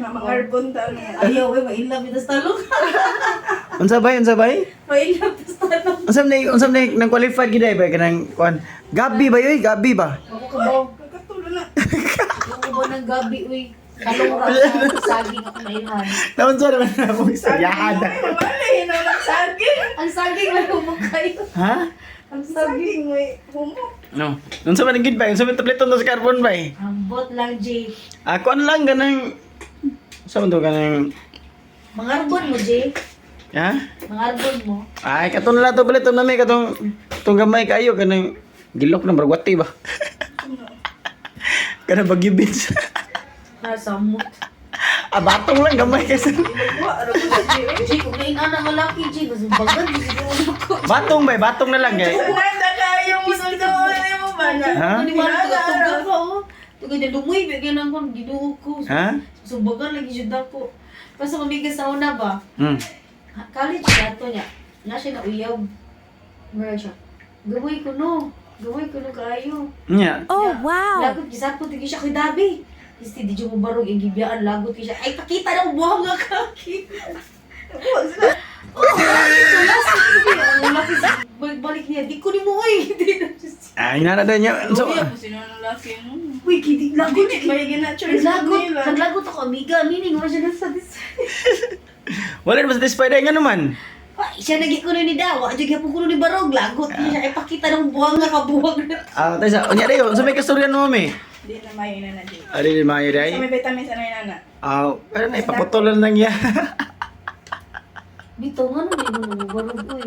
Mga arbon taon niya. Ayaw, eh, mailap sa talong. Unsa bay, unsa bay? Mailap sa talong. Unsam ni unsam ni nang qualified gid ba kanang kuan? Gabi ba yoy? Gabi ba? Ako ka ba? Kakatulo na. Ako ka ba ng gabi, uy? Sa saging ako na ilhan. Naon sa naman na mo. Wala yun ang saging may humok kayo. Ha? Ang saging may humok. No. Unsa man gid ba? Unsa man tableton sa carbon ba? Ambot lang, Jay. Ako ano lang ganang Sa man to ganang Mga arbon mo, Jay. ha? Mga arbon mo. Ay katon na to baliton na may katong tong gamay kayo kanang gilok na barwati ba? Kana bagyo beans. Nasa mo. ah, batong lang gamay kasi. Ano sa Jay? Jay, kung may anak malaki, Jay, mas siguro ko. Batong ba? Batong na lang eh. Nanda kayo mo sa doon mo ba na? Ha? Ano man tuga-tuga ka, oh. Tuga niya, lumoy, bigyan lang ko, ginuog ko. Ha? So, bagal lagi siya dako. Basta mamigas sa una ba? Hmm. College siya to niya. Na siya na uyaw. Meron siya. Gaway ko no. Gaway ko no kayo. Nya. Oh, wow! Lagot, gisapot, hindi siya kay Dabi. Kasi di mo barog, yung gibiyaan, lagot ko siya. Ay, pakita na buhang nga kaki. Wa sila. Oh, so last week, ang laki sa balik niya. Di ko ni mo, uy. Di na siya. Ay, nana na niya. So, Uy, ako sino ang laki mo. Uy, kidi, lagot. Dili ba yung gina-choice Lagot, nila? naglagot ako, amiga. Meaning, wala siya nasatisfy. wala na satisfied ay nga naman. Ay, siya naging kuno ni Dawa. Kaya po kuno ni Barog. Lagot niya siya. Ipakita ng buhang nga kabuhang na. Ah, tayo sa, unya dayo, sa may kasturyan mo, mi. Di na may na na Jay. Ari di mayo Sa day. may vitamins ano yun na. Ah, pero na ipaputol lang niya. Dito, nga naman yung Barog, uy.